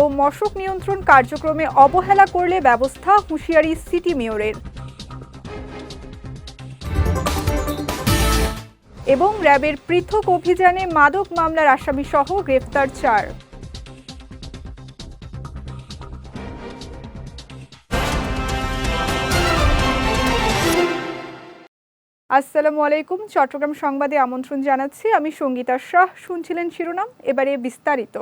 ও মশক নিয়ন্ত্রণ কার্যক্রমে অবহেলা করলে ব্যবস্থা হুঁশিয়ারি সিটি মেয়রের। এবং র্যাবের পৃথক অভিযানে মাদক মামলার আসামি সহ গ্রেফতার চার। আসসালামু আলাইকুম। চট্টগ্রাম সংবাদে আমন্ত্রণ জানাচ্ছি। আমি সঙ্গীতা শাহ। শুনছিলেন শিরোনাম। এবারে বিস্তারিত।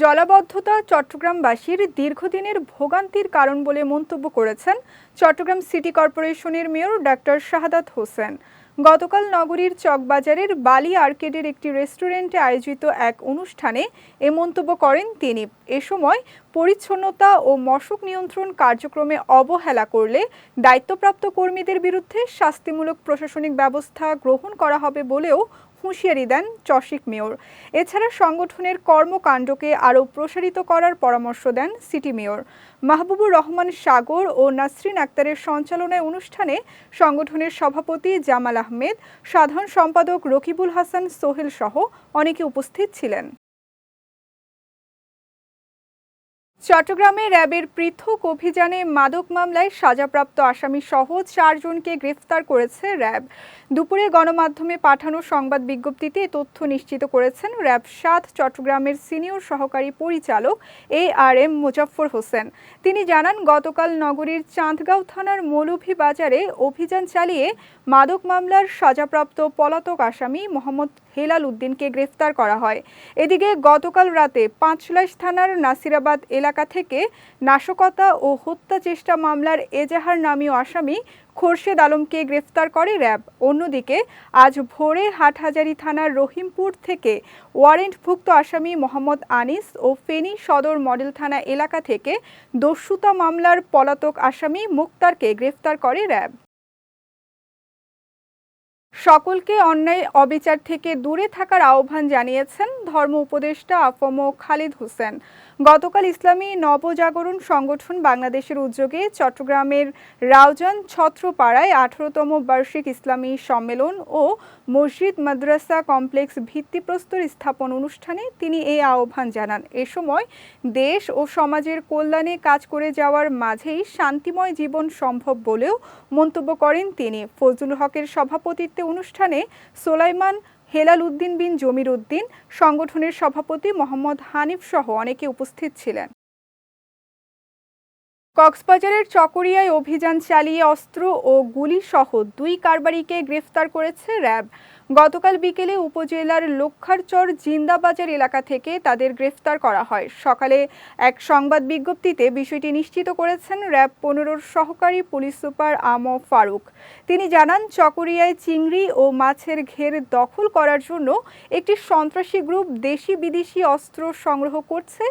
জলাবদ্ধতা চট্টগ্রামবাসীর দীর্ঘদিনের ভোগান্তির কারণ বলে মন্তব্য করেছেন চট্টগ্রাম সিটি কর্পোরেশনের মেয়র ডাক্তার শাহাদাত হোসেন। গতকাল নগরীর চকবাজারের বালি আর্কেডের একটি রেস্টুরেন্টে আয়োজিত এক অনুষ্ঠানে এ মন্তব্য করেন তিনি। এ সময় পরিচ্ছন্নতা ও মশক নিয়ন্ত্রণ কার্যক্রমে অবহেলা করলে দায়িত্বপ্রাপ্ত কর্মীদের বিরুদ্ধে শাস্তিমূলক প্রশাসনিক ব্যবস্থা গ্রহণ করা হবে বলেও হুঁশিয়ারি দেন চশিক মেয়র। এছাড়া সংগঠনের কর্মকাণ্ডকে আরও প্রসারিত করার পরামর্শ দেন সিটি মেয়র। মাহবুবুর রহমান সাগর ও নাসরিন আক্তারের সঞ্চালনায় অনুষ্ঠানে সংগঠনের সভাপতি জামাল আহমেদ, সাধারণ সম্পাদক রকিবুল হাসান সোহেল সহ অনেকে উপস্থিত ছিলেন। চট্টগ্রামে র্যাবের পৃথক অভিযানে মাদক মামলায় সাজাপ্রাপ্ত আসামি সহ চারজনকে গ্রেফতার করেছে র্যাব। দুপুরে গণমাধ্যমে পাঠানো সংবাদ বিজ্ঞপ্তিতে তথ্য নিশ্চিত করেছেন র্যাব সাত চট্টগ্রামের সিনিয়র সহকারী পরিচালক A R M Muzaffar Hossain. তিনি জানান, গতকাল নগরীর চাঁদগাঁও থানার মৌলভী বাজারে অভিযান চালিয়ে মাদক মামলার সাজাপ্রাপ্ত পলাতক আসামি মোহাম্মদ হেলাল উদ্দিনকে গ্রেফতার করা হয়। এদিকে গতকাল রাতে পাঁচলাইশ থানার নাসিরাবাদ এলাকা থেকে নাশকতা ও হত্যা চেষ্টা মামলার এজাহার নামীয় আসামি খোরশেদ আলমকে গ্রেফতার করে র্যাব। অন্যদিকে আজ ভোরে হাটহাজারি থানার রহিমপুর থেকে ওয়ারেন্টভুক্ত আসামি মোহাম্মদ আনিস ও ফেনী সদর মডেল থানা এলাকা থেকে দস্যুতা মামলার পলাতক আসামি মুক্তারকে গ্রেফতার করে র্যাব। সকলকে অন্যায় অবিচার থেকে দূরে থাকার আহ্বান জানিয়েছেন ধর্ম উপদেষ্টা আফম খালিদ হোসেন। গতকাল ইসলামী নবজাগরণ সংগঠন বাংলাদেশের উদ্যোগে চট্টগ্রামের রাউজান ছত্রপাড়ায় আঠারোতম বার্ষিক ইসলামী সম্মেলন ও মসজিদ মাদ্রাসা কমপ্লেক্স ভিত্তিপ্রস্তর স্থাপন অনুষ্ঠানে তিনি এই আহ্বান জানান। এ সময় দেশ ও সমাজের কল্যাণে কাজ করে যাওয়ার মাঝেই শান্তিময় জীবন সম্ভব বলেও মন্তব্য করেন তিনি। ফজলুল হকের সভাপতিত্বে অনুষ্ঠানে সোলাইমান হেলাল উদ্দিন বিন জমির উদ্দিন, সংগঠনের সভাপতি মোহাম্মদ হানিফ সহ অনেকে উপস্থিত ছিলেন। কক্সবাজারের চকরিয়ায় অভিযান চালিয়ে অস্ত্র ও গুলি সহ দুই কারবারিকে গ্রেফতার করেছে র্যাব। গতকাল বিকেলে উপজেলার লক্ষারচর জিন্দাবাজার এলাকা থেকে তাদের গ্রেফতার করা হয়। সকালে এক সংবাদ বিজ্ঞপ্তিতে বিষয়টি নিশ্চিত করেছেন র্যাব পনেরোর সহকারী পুলিশ সুপার আম ফারুক। তিনি জানান, চকরিয়ায় চিংড়ি ও মাছের ঘের দখল করার জন্য একটি সন্ত্রাসী গ্রুপ দেশি বিদেশি অস্ত্র সংগ্রহ করছে।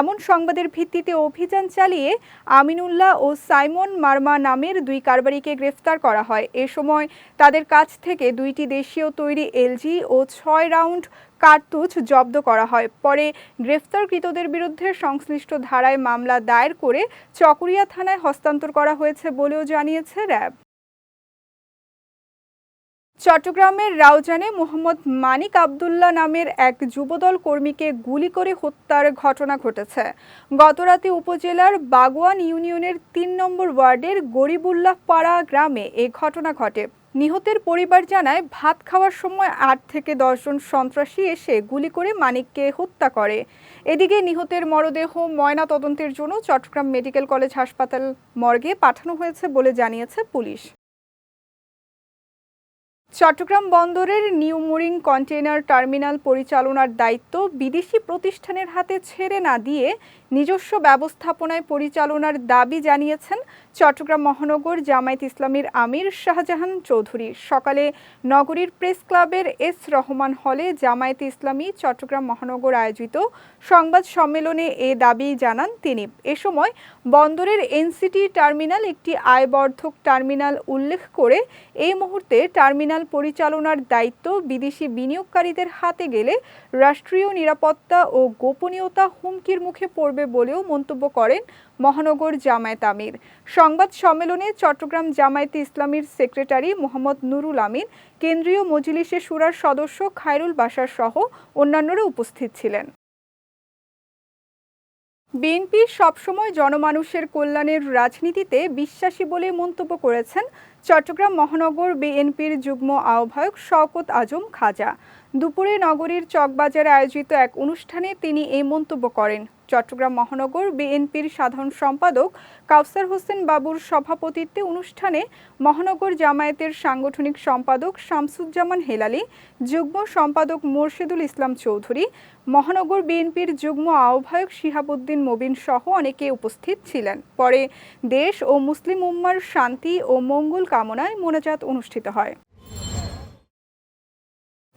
এমন সংবাদের ভিত্তিতে অভিযান চালিয়ে আমিনুল্লাহ ও সাইমন মার্মা নামের দুই কারবারিকে গ্রেফতার করা হয়। এ সময় তাদের কাছ থেকে দুইটি দেশীয় তৈরি এলজি ও ছয় রাউন্ড কার্তুজ জব্দ করা হয়। পরে গ্রেফতারকৃতদের বিরুদ্ধে সংশ্লিষ্ট ধারায় মামলা দায়ের করে চকরিয়া থানায় হস্তান্তর করা হয়েছে বলেও জানিয়েছে র্যাব। চট্টগ্রামের রাউজানে মোহাম্মদ মানিক আবদুল্লাহ নামের এক যুবদল কর্মীকে গুলি করে হত্যার ঘটনা ঘটেছে। গতরাতে উপজেলার বাগোয়ান ইউনিয়নের তিন নম্বর ওয়ার্ডের গরিবুল্লাহ পাড়া গ্রামে এ ঘটনা ঘটে। নিহতের পরিবার জানায়, ভাত খাওয়ার সময় আট থেকে দশজন সন্ত্রাসী এসে গুলি করে মানিককে হত্যা করে। এদিকে নিহতের মরদেহ ময়না তদন্তের জন্য চট্টগ্রাম মেডিকেল কলেজ হাসপাতাল মর্গে পাঠানো হয়েছে বলে জানিয়েছে পুলিশ। চট্টগ্রাম বন্দরের নিউ মুরিং কন্টেইনার টার্মিনাল পরিচালনার দায়িত্ব বিদেশি প্রতিষ্ঠানের হাতে ছেড়ে না দিয়ে নিজস্ব ব্যবস্থাপনায় পরিচালনার দাবি জানিয়েছেন চট্টগ্রাম মহানগর জামায়াত ইসলামীর আমির শাহজাহান চৌধুরী। সকালে নগরীর প্রেস ক্লাবের এস রহমান হলে জামায়াতে ইসলামী চট্টগ্রাম মহানগর আয়োজিত সংবাদ সম্মেলনে এ দাবি জানান তিনি। এ সময় বন্দরের এনসিটি টার্মিনাল একটি আয়বর্ধক টার্মিনাল উল্লেখ করে এই মুহূর্তে টার্মিনাল পরিচালনার দায়িত্ব বিদেশি বিনিয়োগকারীদের হাতে গেলে রাষ্ট্রীয় নিরাপত্তা ও গোপনীয়তা হুমকির মুখে পড়বে হবে বলেও মন্তব্য করেন মহানগর জামায়াত আমির। সংবাদ সম্মেলনে চট্টগ্রাম জামায়াতে ইসলামীর সেক্রেটারি মোহাম্মদ নুরুল আমিন, কেন্দ্রীয় মজলিসে সুরার সদস্য খায়রুল বাশার সহ অন্যান্যরা উপস্থিত ছিলেন। বিএনপি সবসময় জনমানুষের কল্যাণের রাজনীতিতে বিশ্বাসী বলে মন্তব্য করেছেন চট্টগ্রাম মহানগর বিএনপির যুগ্ম আহ্বায়ক শওকত আজম খাজা। দুপুরে নগরীর চকবাজারে আয়োজিত এক অনুষ্ঠানে তিনি এই মন্তব্য করেন। চট্টগ্রাম মহানগর বিএনপির সাধারণ সম্পাদক কাউসার হোসেন বাবুর সভাপতিত্বে অনুষ্ঠানে মহানগর জামায়াতের সাংগঠনিক সম্পাদক শামসুজ্জামান হেলালি, যুগ্ম সম্পাদক মোর্শেদুল ইসলাম চৌধুরী, মহানগর বিএনপির যুগ্ম আহ্বায়ক শিহাবুদ্দিন মবিন সহ অনেকে উপস্থিত ছিলেন। পরে দেশ ও মুসলিম উম্মার শান্তি ও মঙ্গল কামনায় মোনাজাত অনুষ্ঠিত হয়।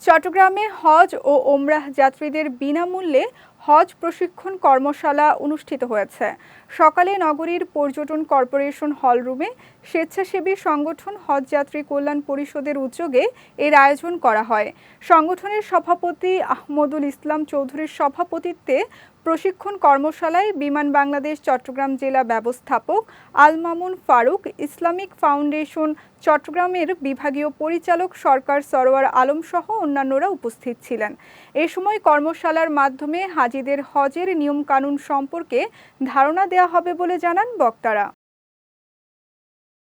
চট্টগ্রামে হজ ও ওমরাহ যাত্রীদের বিনামূল্যে হজ প্রশিক্ষণ কর্মশালা অনুষ্ঠিত হয়েছে। সকালে নগরীর পর্যটন কর্পোরেশন হলরুমে স্বেচ্ছাসেবী সংগঠন হজ যাত্রী কল্যাণ পরিষদের উদ্যোগে এর আয়োজন করা হয়। সংগঠনের সভাপতি আহমদুল ইসলাম চৌধুরীর সভাপতিত্বে প্রশিক্ষণ কর্মশালায় বিমান বাংলাদেশ চট্টগ্রাম জেলা ব্যবস্থাপক আলমামুন ফারুক, ইসলামিক ফাউন্ডেশন চট্টগ্রামের বিভাগীয় পরিচালক সরকার সরোয়ার আলম সহ অন্যান্যরা উপস্থিত ছিলেন। এ সময় কর্মশালার মাধ্যমে হাজিদের হজের নিয়মকানুন সম্পর্কে ধারণা দেওয়া হবে বলে জানান বক্তারা।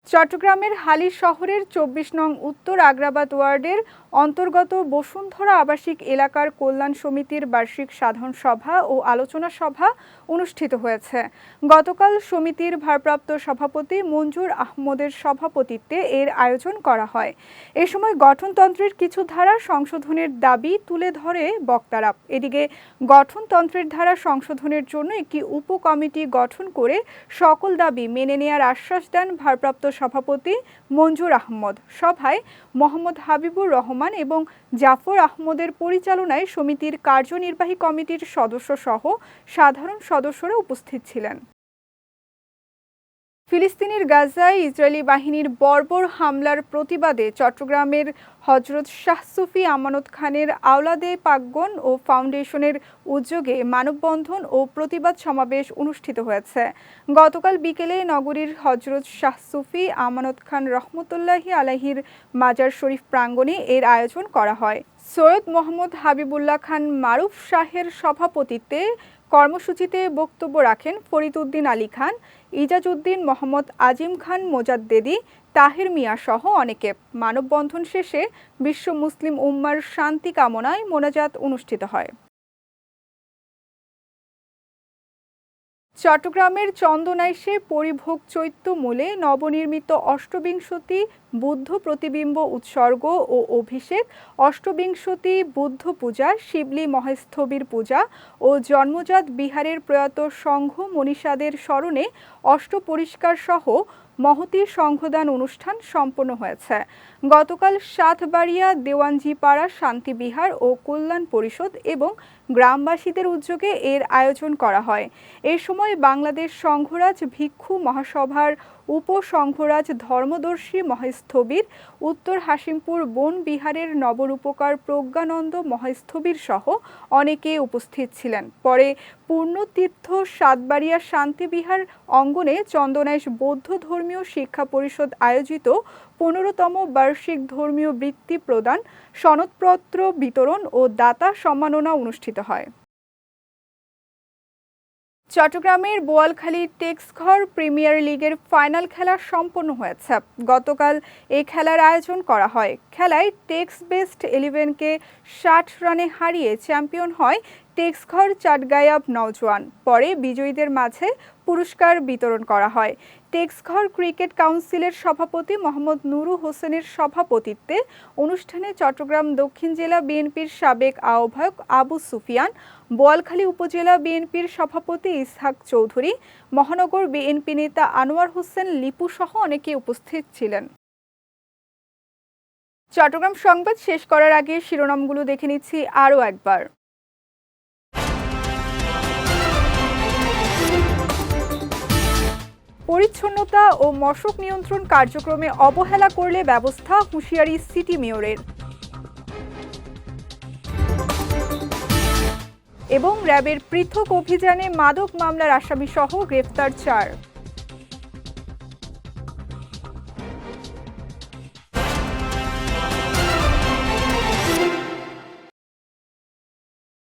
চট্টগ্রামের হালি শহরের চব্বিশ নং উত্তর আগ্রাবাদ ওয়ার্ডের অন্তর্গত বসুন্ধরা আবাসিক এলাকার কল্যাণ সমিতির বার্ষিক সাধারণ সভা ও আলোচনা সভা অনুষ্ঠিত হয়েছে। গতকাল সমিতির ভারপ্রাপ্ত সভাপতি মঞ্জুর আহমদের সভাপতিত্বে এর আয়োজন করা হয়। এ সময় গঠনতন্ত্রের কিছু ধারা সংশোধনের দাবি তুলে ধরে বক্তারা। এদিকে গঠনতন্ত্রের ধারা সংশোধনের জন্য একটি উপকমিটি গঠন করে সকল দাবি মেনে নেয়ার আশ্বাস দেন ভারপ্রাপ্ত সভাপতি মঞ্জুর আহমদ। সভায় মোহাম্মদ হাবিবুর রহমান এবং জাফর আহমদের পরিচালনায় সমিতির কার্যনির্বাহী কমিটির সদস্য সহ সাধারণ সদস্যরা উপস্থিত ছিলেন। ফিলিস্তিনের গাজায় ইসরায়েলি বাহিনীর বর্বর হামলার প্রতিবাদে চট্টগ্রামের হজরত শাহ সুফি আমানত খানের আওলাদে পাকগন ও ফাউন্ডেশনের উদ্যোগে মানববন্ধন ও প্রতিবাদ সমাবেশ অনুষ্ঠিত হয়েছে। গতকাল বিকেলে নগরীর হজরত শাহ সুফি আমানত খান রহমতুল্লাহি আলাহির মাজার শরীফ প্রাঙ্গণে এর আয়োজন করা হয়। সৈয়দ মোহাম্মদ হাবিবুল্লাহ খান মারুফ শাহের সভাপতিত্বে কর্মসূচিতে বক্তব্য রাখেন ফরিদ উদ্দিন আলী খান, ইজাজউদ্দিন মোহাম্মদ আজিম খান, মোজাদ্দেদি, তাহির মিয়া সহ অনেকে। মানববন্ধন শেষে বিশ্ব মুসলিম উম্মার শান্তি কামনায় মোনাজাত অনুষ্ঠিত হয়। চট্টগ্রামের চন্দনাইশে পরিভোগ চৈত্য মূলে নবনির্মিত অষ্টবিংশতি বুদ্ধ প্রতিবিম্ব উৎসর্গ ও অভিষেক, অষ্টবিংশতি বুদ্ধ পূজা, শিবলি মহেস্থবির পূজা ও জন্মজাত বিহারের প্রয়াত সংঘ মনীষাদের স্মরণে অষ্ট পরিষ্কার সহ মহতী সংঘদান অনুষ্ঠান সম্পন্ন হয়েছে। গতকাল সাতবাড়িয়া, দেওয়ানজিপাড়া, শান্তিবিহার ও কল্যাণ পরিষদ এবং গ্রামবাসীদের উদ্যোগে এর আয়োজন করা হয়। এ সময় বাংলাদেশ সংঘরাজ ভিক্ষু মহাসভার উপসংঘরাজ ধর্মদর্শী মহেস্থবির, উত্তর হাসিমপুর বন বিহারের নবরূপকার প্রজ্ঞানন্দ মহেস্থবির সহ অনেকে উপস্থিত ছিলেন। পরে পূর্ণতীর্থ সাতবাড়িয়া শান্তিবিহার অঙ্গনে চন্দনাইশ বৌদ্ধ ধর্মীয় শিক্ষা পরিষদ আয়োজিত পনেরোতম বার্ষিক ধর্মীয় বৃত্তি প্রদান, সনদপত্র বিতরণ ও দাতা সম্মাননা অনুষ্ঠিত হয়। চট্টগ্রামের বোয়ালখালী টেক্সঘর প্রিমিয়ার লিগের ফাইনাল খেলা সম্পন্ন হয়েছে। গতকাল এই খেলার আয়োজন করা হয়। খেলায় টেক্স বেস্ট ইলেভেনকে ষাট রানে হারিয়ে চ্যাম্পিয়ন হয় টেক্সঘর চাটগায়াব নওজোয়ান। পরে বিজয়ীদের মাঝে পুরস্কার বিতরণ করা হয়। টেক্সঘর ক্রিকেট কাউন্সিলের সভাপতি মোহাম্মদ নুরু হোসেনের সভাপতিত্বে অনুষ্ঠানে চট্টগ্রাম দক্ষিণ জেলা বিএনপির সাবেক আহ্বায়ক আবু সুফিয়ান, বোয়ালখালী উপজেলা বিএনপির সভাপতি ইসহাক চৌধুরী, মহানগর বিএনপি নেতা আনোয়ার হোসেন লিপু সহ অনেকে উপস্থিত ছিলেন। চট্টগ্রাম সংবাদ শেষ করার আগে শিরোনামগুলো দেখে নিচ্ছি আরও একবার। পরিচ্ছন্নতা ও মশক নিয়ন্ত্রণ কার্যক্রমে অবহেলা করলে ব্যবস্থা হুঁশিয়ারি সিটি মেয়রের। এবং র্যাবের পৃথক অভিযানে মাদক মামলার আসামি সহ গ্রেফতার চার।